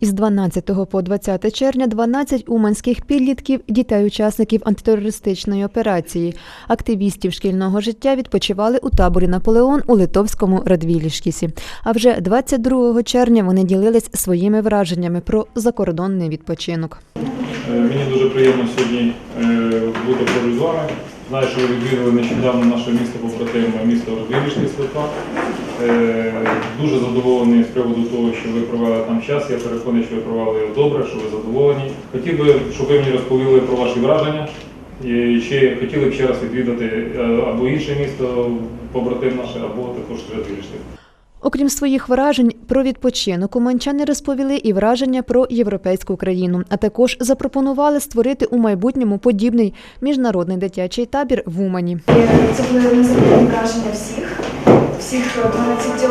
Із 12 по 20 червня 12 уманських підлітків, дітей-учасників антитерористичної операції, активістів шкільного життя відпочивали у таборі Наполеон у литовському Радвілішкісі. А вже 22 червня вони ділились своїми враженнями про закордонний відпочинок. Е, Мені дуже приємно сьогодні е, бути поруч з вами. Знаю, що ви відвідали нещодавно наше місто побратиме, місто Розвілішки Слитва. Е, Дуже задоволений з приводу того, що ви провели там час. Я переконаний, що ви провели його добре, що ви задоволені. Хотів би, щоб ви мені розповіли про ваші враження. І ще хотіли б ще раз відвідати е, або інше місто побратим наше, або також Розвілішки. Окрім своїх вражень про відпочинок, уманчани розповіли і враження про європейську країну, а також запропонували створити у майбутньому подібний міжнародний дитячий табір в Умані. Це були незабутні враження всіх, всіх 12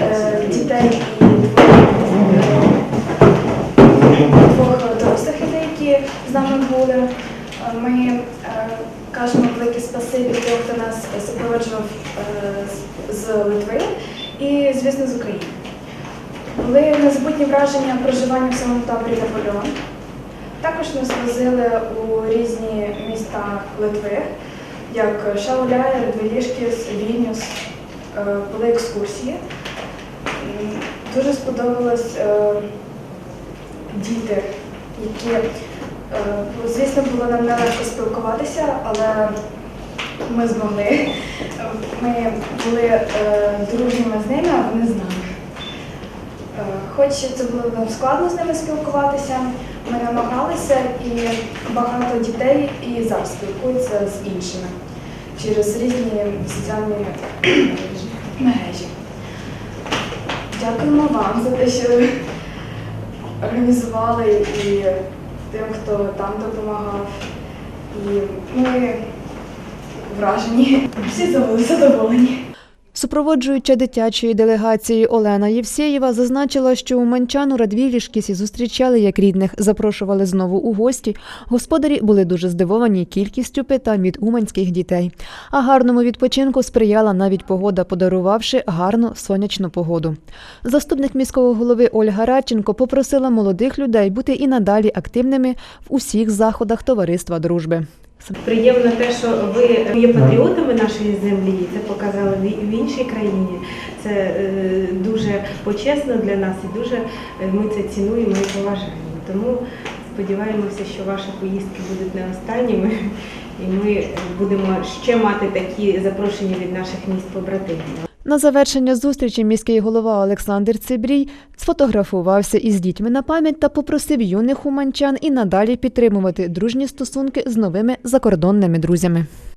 е, дітей і е, двох дорослих людей, які з нами були. Е, Ми е, кажемо велике спасибі хто нас супроводжував е, з Литви і, звісно, з України. Були незабутні враження проживання в самому таборі Наполеон. Також нас возили у різні міста Литви, як Шауляя, Радвілішкіс, Вільнюс. Е, Були екскурсії. Дуже сподобалось е, діти, які, е, звісно, було нам нелегко спілкуватися, але ми змогли. Ми були е, дружніми з ними, а вони з нами. Е, Хоч це було нам складно з ними спілкуватися, ми намагалися і багато дітей і зараз спілкуються з іншими через різні соціальні мережі. Дякуємо вам за те, що організували і тим, хто там допомагав. І ми вражені. Всі задоволені. Супроводжуюча дитячої делегації Олена Євсєєва зазначила, що у Радвілішкісі зустрічали як рідних, запрошували знову у гості. Господарі були дуже здивовані кількістю питань від уманських дітей. А гарному відпочинку сприяла навіть погода, подарувавши гарну сонячну погоду. Заступник міського голови Ольга Радченко попросила молодих людей бути і надалі активними в усіх заходах товариства дружби. Приємно те, що ви є патріотами нашої землі, це показали в- іншій країні. Це е, дуже почесно для нас і дуже е, ми це цінуємо і поважаємо. Тому сподіваємося, що ваші поїздки будуть не останніми, і ми будемо ще мати такі запрошення від наших міст побратимів. На завершення зустрічі міський голова Олександр Цибрій сфотографувався із дітьми на пам'ять та попросив юних уманчан і надалі підтримувати дружні стосунки з новими закордонними друзями.